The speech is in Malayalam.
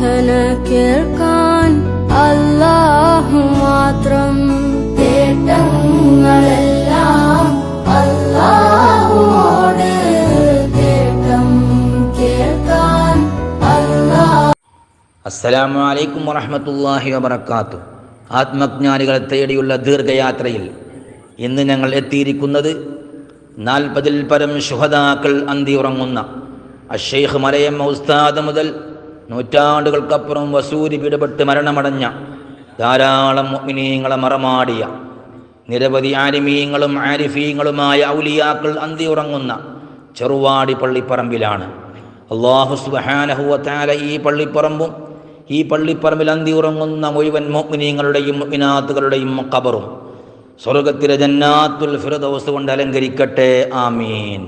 പ്രാർത്ഥന കേൾക്കാൻ അല്ലാഹു മാത്രം തേട്ടങ്ങളെല്ലാം അല്ലാഹുവോട് തേട്ടം കേൾക്കാൻ അല്ലാഹ് അസ്സലാമു അലൈക്കും വറഹ്മത്തുള്ളാഹി വബറകാതുഹു. ആത്മജ്ഞാനികളെ തേടിയുള്ള ദീർഘയാത്രയിൽ ഇന്ന് ഞങ്ങൾ എത്തിയിരിക്കുന്നത് നാൽപ്പതിൽ പരം ശുഹദാക്കൾ അന്തി ഉറങ്ങുന്ന അഷെയ്ഖ് മലയം ഉസ്താദ് മുതൽ നൂറ്റാണ്ടുകൾക്കപ്പുറം വസൂരി പിടപെട്ട് മരണമടഞ്ഞ ധാരാളം മുഅ്മിനീങ്ങളെ മറമാടിയ നിരവധി ആലിമീങ്ങളും ആരിഫീങ്ങളുമായ ഔലിയാക്കൾ ഉറങ്ങുന്ന ചെറുവാടി പള്ളിപ്പറമ്പിലാണ്. അള്ളാഹു സുബ്ഹാനഹു വതആല ഈ പള്ളിപ്പറമ്പും ഈ പള്ളിപ്പറമ്പിൽ ഉറങ്ങുന്ന മുഴുവൻ മുഅ്മിനീങ്ങളുടെയും മുഅ്മിനാത്തുകളുടെയും ഖബറും സ്വർഗത്തിലെ ജന്നാത്തുൽ ഫിറദോസ് കൊണ്ട് അലങ്കരിക്കട്ടെ. ആമീൻ.